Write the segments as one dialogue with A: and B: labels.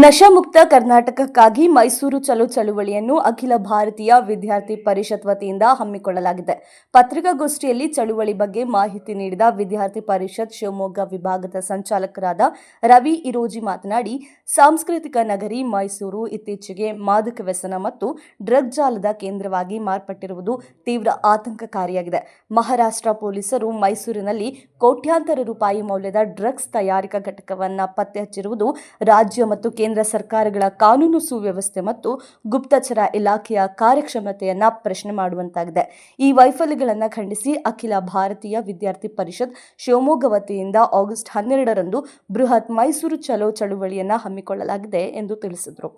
A: ನಶಾಮುಕ್ತ ಕರ್ನಾಟಕಕ್ಕಾಗಿ ಮೈಸೂರು ಚಲೋ ಚಳುವಳಿಯನ್ನು ಅಖಿಲ ಭಾರತೀಯ ವಿದ್ಯಾರ್ಥಿ ಪರಿಷತ್ ವತಿಯಿಂದ ಹಮ್ಮಿಕೊಳ್ಳಲಾಗಿದೆ. ಪತ್ರಿಕಾಗೋಷ್ಠಿಯಲ್ಲಿ ಚಳುವಳಿ ಬಗ್ಗೆ ಮಾಹಿತಿ ನೀಡಿದ ವಿದ್ಯಾರ್ಥಿ ಪರಿಷತ್ ಶಿವಮೊಗ್ಗ ವಿಭಾಗದ ಸಂಚಾಲಕರಾದ ರವಿ ಇರೋಜಿ ಮಾತನಾಡಿ, ಸಾಂಸ್ಕೃತಿಕ ನಗರಿ ಮೈಸೂರು ಇತ್ತೀಚೆಗೆ ಮಾದಕ ವ್ಯಸನ ಮತ್ತು ಡ್ರಗ್ ಜಾಲದ ಕೇಂದ್ರವಾಗಿ ಮಾರ್ಪಟ್ಟಿರುವುದು ತೀವ್ರ ಆತಂಕಕಾರಿಯಾಗಿದೆ. ಮಹಾರಾಷ್ಟ್ರ ಪೊಲೀಸರು ಮೈಸೂರಿನಲ್ಲಿ ಕೋಟ್ಯಾಂತರ ರೂಪಾಯಿ ಮೌಲ್ಯದ ಡ್ರಗ್ಸ್ ತಯಾರಿಕಾ ಘಟಕವನ್ನು ಪತ್ತೆ ಹಚ್ಚಿರುವುದು ರಾಜ್ಯ ಮತ್ತು ಕೇಂದ್ರ ಸರ್ಕಾರಗಳ ಕಾನೂನು ಸುವ್ಯವಸ್ಥೆ ಮತ್ತು ಗುಪ್ತಚರ ಇಲಾಖೆಯ ಕಾರ್ಯಕ್ಷಮತೆಯನ್ನ ಪ್ರಶ್ನೆ ಮಾಡುವಂತಾಗಿದೆ. ಈ ವೈಫಲ್ಯಗಳನ್ನು ಖಂಡಿಸಿ ಅಖಿಲ ಭಾರತೀಯ ವಿದ್ಯಾರ್ಥಿ ಪರಿಷತ್ ಶಿವಮೊಗ್ಗ ವತಿಯಿಂದ ಆಗಸ್ಟ್ ಹನ್ನೆರಡರಂದು ಬೃಹತ್ ಮೈಸೂರು ಚಲೋ ಚಳುವಳಿಯನ್ನ ಹಮ್ಮಿಕೊಳ್ಳಲಾಗಿದೆ ಎಂದು ತಿಳಿಸಿದರು.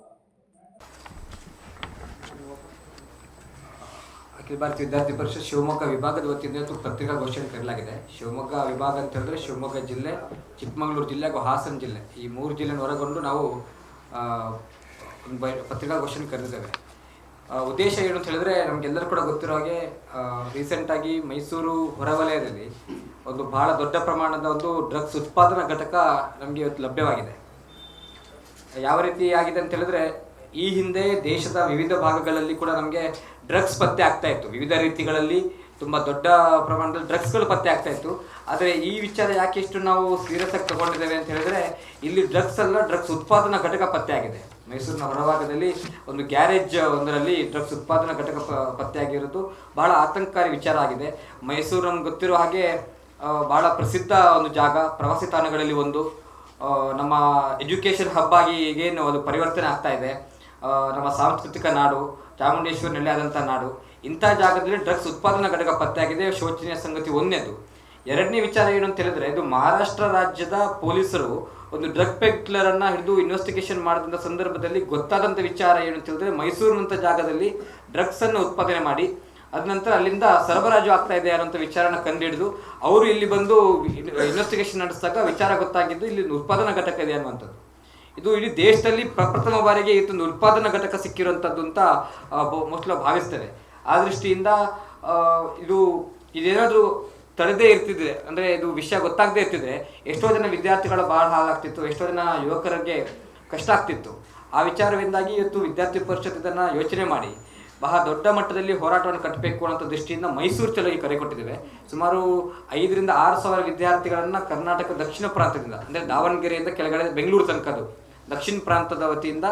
B: ಅಖಿಲ ಭಾರತೀಯ ವಿದ್ಯಾರ್ಥಿ ಪರಿಷತ್ ಶಿವಮೊಗ್ಗ ವಿಭಾಗದ ವತಿಯಿಂದ ಇವತ್ತು ಪತ್ರಿಕಾಗೋಷ್ಠಿಯನ್ನು ಕರೆಯಲಾಗಿದೆ. ಶಿವಮೊಗ್ಗ ವಿಭಾಗ ಅಂತ ಹೇಳಿದ್ರೆ ಶಿವಮೊಗ್ಗ ಜಿಲ್ಲೆ, ಚಿಕ್ಕಮಗಳೂರು ಜಿಲ್ಲೆ ಹಾಗೂ ಹಾಸನ ಜಿಲ್ಲೆ. ಈ ಮೂರು ಜಿಲ್ಲೆಯನ್ನು ಹೊರಗೊಂಡು ನಾವು ಬೈ ಪತ್ರಿಕಾಗೋಷ್ಠಿಯನ್ನು ಕರೆದಿದ್ದೇವೆ ಉದ್ದೇಶ ಏನು ಅಂತ ಹೇಳಿದ್ರೆ ನಮಗೆಲ್ಲರೂ ಕೂಡ ಗೊತ್ತಿರೋ ಹಾಗೆ ರೀಸೆಂಟಾಗಿ ಮೈಸೂರು ಹೊರವಲಯದಲ್ಲಿ ಒಂದು ಬಹಳ ದೊಡ್ಡ ಪ್ರಮಾಣದ ಒಂದು ಡ್ರಗ್ಸ್ ಉತ್ಪಾದನಾ ಘಟಕ ನಮಗೆ ಇವತ್ತು ಲಭ್ಯವಾಗಿದೆ. ಯಾವ ರೀತಿ ಆಗಿದೆ ಅಂತ ಹೇಳಿದ್ರೆ, ಈ ಹಿಂದೆ ದೇಶದ ವಿವಿಧ ಭಾಗಗಳಲ್ಲಿ ಕೂಡ ನಮಗೆ ಡ್ರಗ್ಸ್ ಪತ್ತೆ ಆಗ್ತಾ ಇತ್ತು. ವಿವಿಧ ರೀತಿಗಳಲ್ಲಿ ತುಂಬ ದೊಡ್ಡ ಪ್ರಮಾಣದಲ್ಲಿ ಡ್ರಗ್ಸ್ಗಳು ಪತ್ತೆ ಆಗ್ತಾ ಇತ್ತು. ಆದರೆ ಈ ವಿಚಾರ ಯಾಕೆ ಇಷ್ಟು ನಾವು ಸೀರಿಯಸ್ ಆಗಿ ತಗೊಂಡಿದ್ದೇವೆ ಅಂತ ಹೇಳಿದ್ರೆ, ಇಲ್ಲಿ ಡ್ರಗ್ಸ್ ಅಲ್ಲ ಡ್ರಗ್ಸ್ ಉತ್ಪಾದನಾ ಘಟಕ ಪತ್ತೆ ಆಗಿದೆ. ಮೈಸೂರಿನ ಹೊರಭಾಗದಲ್ಲಿ ಒಂದು ಗ್ಯಾರೇಜ್ ಒಂದರಲ್ಲಿ ಡ್ರಗ್ಸ್ ಉತ್ಪಾದನಾ ಘಟಕ ಪತ್ತೆ ಆಗಿರೋದು ಬಹಳ ಆತಂಕಕಾರಿ ವಿಚಾರ ಆಗಿದೆ. ಮೈಸೂರು ನಮ್ಗೆ ಗೊತ್ತಿರೋ ಹಾಗೆ ಬಹಳ ಪ್ರಸಿದ್ಧ ಒಂದು ಜಾಗ, ಪ್ರವಾಸಿ ತಾಣಗಳಲ್ಲಿ ಒಂದು. ನಮ್ಮ ಎಜುಕೇಷನ್ ಹಬ್ ಆಗಿ ಈಗೇನು ಅದು ಪರಿವರ್ತನೆ ಆಗ್ತಾ ಇದೆ. ನಮ್ಮ ಸಾಂಸ್ಕೃತಿಕ ನಾಡು ಚಾಮುಂಡೇಶ್ವರಿ ನೆಲೆಯಾದಂಥ ನಾಡು. ಇಂಥ ಜಾಗದಲ್ಲಿ ಡ್ರಗ್ಸ್ ಉತ್ಪಾದನಾ ಘಟಕ ಪತ್ತೆಯಾಗಿದೆ ಶೋಚನೀಯ ಸಂಗತಿ ಒಂದನೇದು ಎರಡನೇ ವಿಚಾರ ಏನು ಅಂತ ಹೇಳಿದ್ರೆ, ಇದು ಮಹಾರಾಷ್ಟ್ರ ರಾಜ್ಯದ ಪೊಲೀಸರು ಒಂದು ಡ್ರಗ್ ಪೆಕ್ಲರ್ ಅನ್ನ ಹಿಡಿದು ಇನ್ವೆಸ್ಟಿಗೇಷನ್ ಮಾಡಿದಂಥ ಸಂದರ್ಭದಲ್ಲಿ ಗೊತ್ತಾದಂಥ ವಿಚಾರ ಏನು ಅಂತ ಹೇಳಿದ್ರೆ ಮೈಸೂರಿನಂಥ ಜಾಗದಲ್ಲಿ ಡ್ರಗ್ಸ್ ಅನ್ನು ಉತ್ಪಾದನೆ ಮಾಡಿ, ಅದ ನಂತರ ಅಲ್ಲಿಂದ ಸರಬರಾಜು ಆಗ್ತಾ ಇದೆ ಅನ್ನೋಂಥ ವಿಚಾರನ ಕಂಡುಹಿಡಿದು, ಅವರು ಇಲ್ಲಿ ಬಂದು ಇನ್ವೆಸ್ಟಿಗೇಷನ್ ನಡೆಸಿದಾಗ ವಿಚಾರ ಗೊತ್ತಾಗಿದ್ದು ಇಲ್ಲಿ ಉತ್ಪಾದನಾ ಘಟಕ ಇದೆ ಅನ್ನುವಂಥದ್ದು. ಇದು ಇಡೀ ದೇಶದಲ್ಲಿ ಪ್ರಪ್ರಥಮ ಬಾರಿಗೆ ಇದೊಂದು ಉತ್ಪಾದನಾ ಘಟಕ ಸಿಕ್ಕಿರುವಂಥದ್ದು ಅಂತ ಮೊಸಲ ಭಾವಿಸ್ತೇವೆ. ಆ ದೃಷ್ಟಿಯಿಂದ ಇದು, ಇದೇನಾದರೂ ತರದೇ ಇರ್ತಿದ್ರೆ, ಅಂದ್ರೆ ಇದು ವಿಷಯ ಗೊತ್ತಾಗದೇ ಇರ್ತಿದ್ರೆ, ಎಷ್ಟೋ ಜನ ವಿದ್ಯಾರ್ಥಿಗಳ ಭಾಳ ಹಾಳಾಗ್ತಿತ್ತು, ಎಷ್ಟೋ ಜನ ಯುವಕರಿಗೆ ಕಷ್ಟ ಆಗ್ತಿತ್ತು. ಆ ವಿಚಾರದಿಂದಾಗಿ ಇವತ್ತು ವಿದ್ಯಾರ್ಥಿ ಪರಿಷತ್ ಇದನ್ನ ಯೋಚನೆ ಮಾಡಿ. ಬಹಳ ದೊಡ್ಡ ಮಟ್ಟದಲ್ಲಿ ಹೋರಾಟವನ್ನು ಕಟ್ಟಬೇಕು ಅನ್ನೋ ದೃಷ್ಟಿಯಿಂದ ಮೈಸೂರು ಚಲೋಗೆ ಕರೆ ಕೊಟ್ಟಿದ್ದೇವೆ. ಸುಮಾರು ಐದರಿಂದ ಆರು ಸಾವಿರ ವಿದ್ಯಾರ್ಥಿಗಳನ್ನು ಕರ್ನಾಟಕ ದಕ್ಷಿಣ ಪ್ರಾಂತ್ಯದಿಂದ, ಅಂದ್ರೆ ದಾವಣಗೆರೆಯಿಂದ ಕೆಳಗಡೆ ಬೆಂಗಳೂರು ತನಕದು ದಕ್ಷಿಣ ಪ್ರಾಂತದ ವತಿಯಿಂದ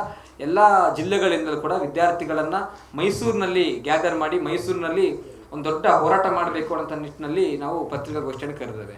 B: ಎಲ್ಲ ಜಿಲ್ಲೆಗಳಿಂದಲೂ ಕೂಡ ವಿದ್ಯಾರ್ಥಿಗಳನ್ನು ಮೈಸೂರಿನಲ್ಲಿ ಗ್ಯಾದರ್ ಮಾಡಿ ಮೈಸೂರಿನಲ್ಲಿ ಒಂದು ದೊಡ್ಡ ಹೋರಾಟ ಮಾಡಬೇಕು ಅಂತ ನಿಟ್ಟಿನಲ್ಲಿ ನಾವು ಪತ್ರಿಕಾಗೋಷ್ಠಿಯನ್ನು ಕರೆದಿದ್ದೇವೆ.